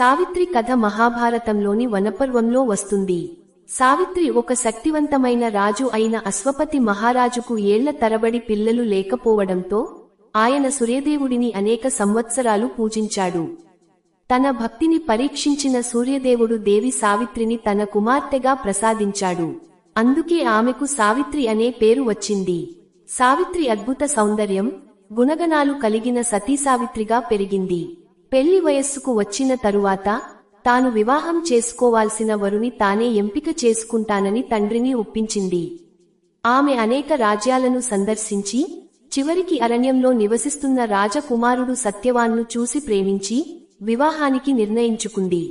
సావిత్రి కథ మహాభారతంలోని వనపర్వంలో వస్తుంది. సావిత్రి ఒక శక్తివంతమైన రాజు అయిన అశ్వపతి మహారాజుకు ఏళ్ళ తరబడి పిల్లలు లేకపోవడంతో ఆయన సూర్యదేవుడిని అనేక సంవత్సరాలు పూజించాడు. తన భక్తిని పరీక్షించిన సూర్యదేవుడు దేవి సావిత్రిని తన కుమార్తెగా ప్రసాదించాడు. అందుకే ఆమెకు సావిత్రి అనే పేరు వచ్చింది. సావిత్రి అద్భుత సౌందర్యం గుణగణాలు కలిగిన సతీ సావిత్రిగా పెరిగింది. పెళ్ళి వయస్సుకు వచ్చిన తరువాత తాను వివాహం చేసుకోవాల్సిన వరుని తానే ఎంపిక చేసుకుంటానని తండ్రిని ఒప్పించింది. ఆమె అనేక రాజ్యాలను సందర్శించి చివరికి అరణ్యంలో నివసిస్తున్న రాజకుమారుడు సత్యవాన్ను చూసి ప్రేమించి వివాహానికి నిర్ణయించుకుంది.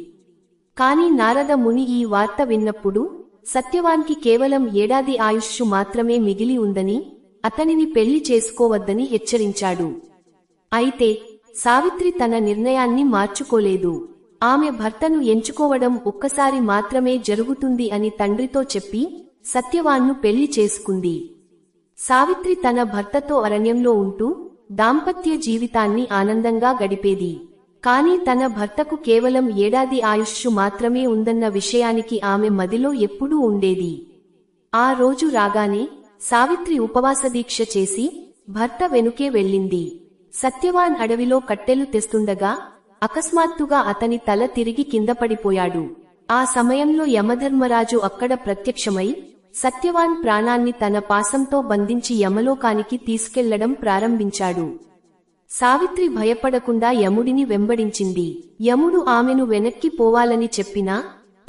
కాని నారద ముని ఈ వార్త విన్నప్పుడు సత్యవాన్కి కేవలం ఏడాది ఆయుష్షు మాత్రమే మిగిలి ఉందని అతనిని పెళ్ళి చేసుకోవద్దని హెచ్చరించాడు. అయితే సావిత్రి తన నిర్ణయాన్ని మార్చుకోలేదు. ఆమె భర్తను ఎంచుకోవడం ఒక్కసారి మాత్రమే జరుగుతుంది అని తండ్రితో చెప్పి సత్యవాన్ను పెళ్ళి చేసుకుంది. సావిత్రి తన భర్తతో అరణ్యంలో ఉంటూ దాంపత్య జీవితాన్ని ఆనందంగా గడిపేది. కాని తన భర్తకు కేవలం ఏడాది ఆయుష్షు మాత్రమే ఉందన్న విషయానికి ఆమె మదిలో ఎప్పుడూ ఉండేది. ఆ రోజు రాగానే సావిత్రి ఉపవాస దీక్ష చేసి భర్త వెనుకే వెళ్ళింది. సత్యవాన్ అడవిలో కట్టెలు తెస్తుండగా అకస్మాత్తుగా అతని తల తిరిగి కింద పడిపోయాడు. ఆ సమయంలో యమధర్మరాజు అక్కడ ప్రత్యక్షమై సత్యవాన్ ప్రాణాన్ని తన పాసంతో బంధించి యమలోకానికి తీసుకెళ్ళడం ప్రారంభించాడు. సావిత్రి భయపడకుండా యముడిని వెంబడించింది. యముడు ఆమెను వెనక్కి పోవాలని చెప్పినా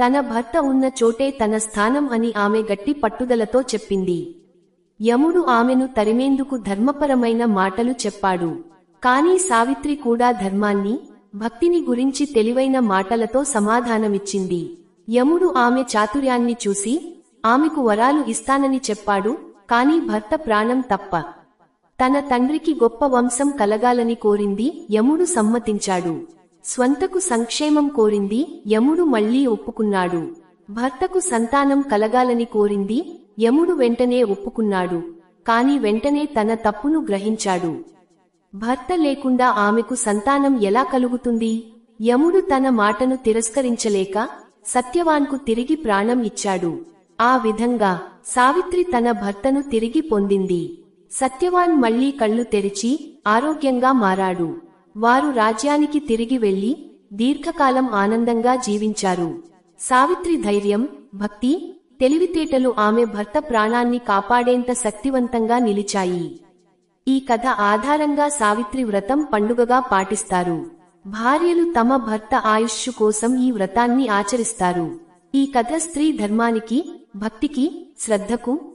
తన భర్త ఉన్న చోటే తన స్థానం అని ఆమె గట్టి పట్టుదలతో చెప్పింది. యముడు ఆమెను తరిమేందుకు ధర్మపరమైన మాటలు చెప్పాడు. కాని సావిత్రి కూడా ధర్మాన్ని భక్తిని గురించి తెలివైన మాటలతో సమాధానమిచ్చింది. యముడు ఆమె చాతుర్యాన్ని చూసి ఆమెకు వరాలు ఇస్తానని చెప్పాడు కాని భర్త ప్రాణం తప్ప. తన తండ్రికి గొప్ప వంశం కలగాలని కోరింది యముడు సమ్మతించాడు. స్వంతకు సంక్షేమం కోరింది యముడు మళ్ళీ ఒప్పుకున్నాడు. భర్తకు సంతానం కలగాలని కోరింది యముడు వెంటనే ఒప్పుకున్నాడు కాని వెంటనే తన తప్పును గ్రహించాడు. భర్త లేకుండా ఆమెకు సంతానం ఎలా కలుగుతుంది? యముడు తన మాటను తిరస్కరించలేక సత్యవాన్కు తిరిగి ప్రాణం ఇచ్చాడు. ఆ విధంగా సావిత్రి తన భర్తను తిరిగి పొందింది. సత్యవాన్ మళ్ళీ కళ్ళు తెరిచి ఆరోగ్యంగా మారాడు. వారు రాజ్యానికి తిరిగి వెళ్ళి దీర్ఘకాలం ఆనందంగా జీవించారు. సావిత్రి ధైర్యం భక్తి తెలివితేటలు ఆమె భర్త ప్రాణాన్ని కాపాడేంత శక్తివంతంగా నిలిచాయి. ఈ కథ ఆధారంగా సావిత్రి వ్రతం పండుగగా పాటిస్తారు. భార్యలు తమ భర్త ఆయుష్షు కోసం ఈ వ్రతాన్ని ఆచరిస్తారు. ఈ కథ స్త్రీ ధర్మానికి భక్తికి శ్రద్ధకు